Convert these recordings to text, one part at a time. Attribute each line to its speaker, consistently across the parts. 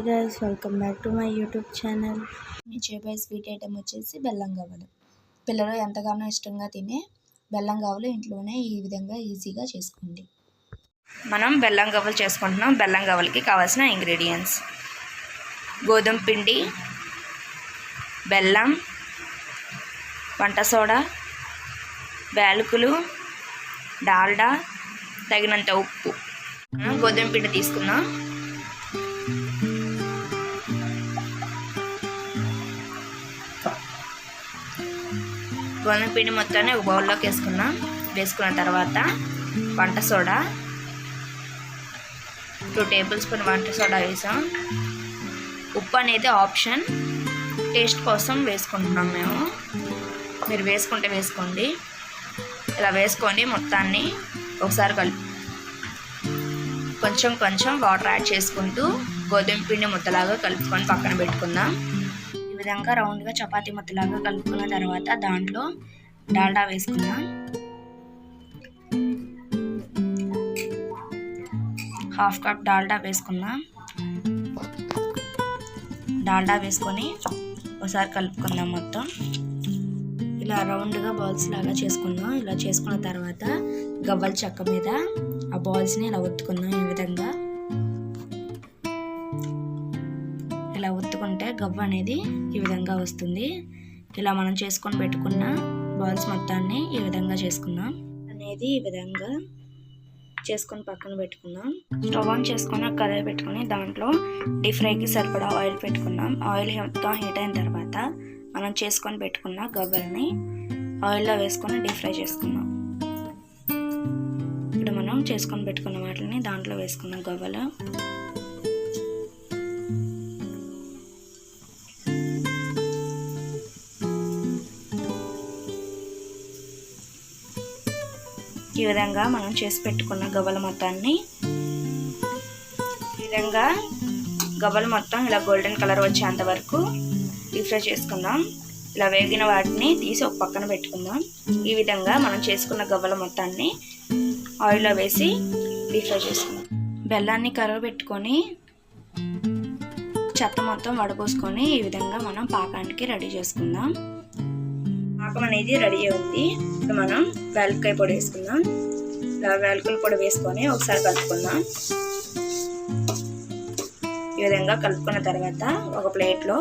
Speaker 1: Hi guys welcome back to my YouTube channel
Speaker 2: మీ చేయబోయే sweet item వచ్చేసి బెల్లం గవ్వలు. పిల్లలు ఎంతగానో ఇష్టంగా తినే బెల్లం గవ్వలు ఇంట్లోనే ఈ విధంగా ఈజీగా చేసుకోండి. మనం బెల్లం గవ్వలు చేసుకుంటున్నాం. బెల్లం గవ్వలకి కావాల్సిన ఇంగ్రీడియంట్స్ గోధుమ పిండి బెల్లం వంట సోడా వేలుకులు డాల్డా తగినంత ఉప్పు. గోధుమ పిండి తీసుకుందాం. గోధుమ పిండి మొత్తాన్ని ఒక బౌల్లోకి వేసుకున్నాం వేసుకున్న తర్వాత వంట సోడా టూ టేబుల్ స్పూన్ వంట సోడా వేసాం. ఉప్పు అనేది ఆప్షన్. టేస్ట్ కోసం వేసుకుంటున్నాం మేము. మీరు వేసుకుంటే వేసుకోండి. ఇలా వేసుకొని మొత్తాన్ని ఒకసారి కలిపి కొంచెం కొంచెం వాటర్ యాడ్ చేసుకుంటూ గోధుమ పిండి ముద్దలాగా కలుపుకొని పక్కన పెట్టుకుందాం. విధంగా రౌండ్గా చపాతీ ముద్దలాగా కలుపుకున్న తర్వాత దాంట్లో డాల్డా వేసుకుందాం. హాఫ్ కప్ డాల్డా వేసుకుందాం. డాల్డా వేసుకొని ఒకసారి కలుపుకుందాం మొత్తం. ఇలా రౌండ్గా బాల్స్ లాగా చేసుకుందాం. ఇలా చేసుకున్న తర్వాత గవ్వల చెక్క మీద ఆ బాల్స్ని ఇలా ఒత్తుకుందాం ఈ విధంగా. గవ్వ అనేది ఈ విధంగా వస్తుంది. ఇలా మనం చేసుకొని పెట్టుకున్న బాల్స్ మొత్తాన్ని ఈ విధంగా చేసుకుందాం. అనేది ఈ విధంగా చేసుకొని పక్కన పెట్టుకుందాం. స్టవ్ ఆన్ చేసుకొని కడాయి పెట్టుకుని దాంట్లో డీప్ ఫ్రైకి సరిపడా ఆయిల్ పెట్టుకున్నాం ఆయిల్ మొత్తం హీట్ అయిన తర్వాత మనం చేసుకొని పెట్టుకున్న గవ్వల్ని ఆయిల్లో వేసుకొని డీప్ ఫ్రై చేసుకుందాం. ఇప్పుడు మనం చేసుకొని పెట్టుకున్న వాటిని దాంట్లో వేసుకున్న గవ్వలు ఈ విధంగా మనం చేసి పెట్టుకున్న గవ్వల మొత్తాన్ని. ఈ విధంగా గవ్వలు మొత్తం ఇలా గోల్డెన్ కలర్ వచ్చేంత వరకు డీప్ ఫ్రై చేసుకుందాం. ఇలా వేగిన వాటిని తీసి ఒక పక్కన పెట్టుకుందాం. ఈ విధంగా మనం చేసుకున్న గవ్వల మొత్తాన్ని ఆయిల్లో వేసి డీప్ ఫ్రై చేసుకుందాం. బెల్లాన్ని కరగబెట్టుకొని చెత్త మొత్తం వడపోసుకొని ఈ విధంగా మనం పాకానికి రెడీ చేసుకుందాం. పాకం అనేది రెడీ అవుతుంది ఇప్పుడు మనం వేలకాయ పొడి వేసుకుందాం. ఇలా వేలకల పొడి వేసుకొని ఒకసారి కలుపుకుందాం. ఈ విధంగా కలుపుకున్న తర్వాత ఒక ప్లేట్లో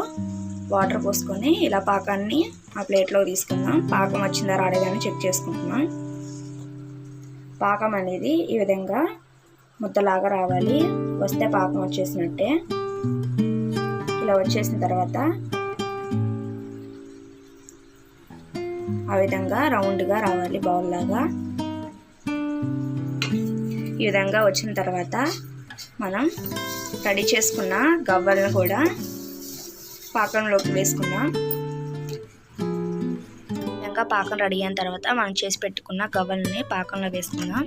Speaker 2: వాటర్ పోసుకొని ఇలా పాకాన్ని ఆ ప్లేట్లో తీసుకుందాం. పాకం వచ్చిందా రాడేదాన్ని చెక్ చేసుకుంటున్నాం. పాకం అనేది ఈ విధంగా ముద్దలాగా రావాలి. వస్తే పాకం వచ్చేసినట్టే. ఇలా వచ్చేసిన తర్వాత ఆ విధంగా రౌండ్గా రావాలి బౌల్ లాగా. ఈ విధంగా వచ్చిన తర్వాత మనం రెడీ చేసుకున్న గవ్వలను కూడా పాకంలోకి వేసుకుందాం. ఇంకా పాకం రెడీ అయిన తర్వాత మనం చేసి పెట్టుకున్న గవ్వలని పాకంలో వేసుకుందాం.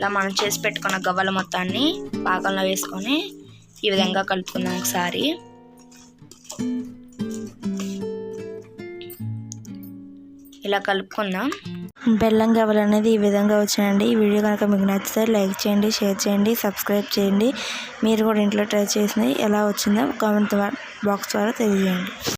Speaker 2: ఇలా మనం చేసి పెట్టుకున్న గవ్వల మొత్తాన్ని పాకంలో వేసుకొని ఈ విధంగా కలుపుకుందాం ఒకసారి. ఇలా కలుపుకుందాం.
Speaker 1: బెల్లం గవ్వలు అనేది ఈ విధంగా వచ్చాయండి. ఈ వీడియో కనుక మీకు నచ్చితే లైక్ చేయండి షేర్ చేయండి సబ్స్క్రైబ్ చేయండి. మీరు కూడా ఇంట్లో ట్రై చేసింది ఎలా వచ్చిందో కామెంట్ బాక్స్ ద్వారా తెలియజేయండి.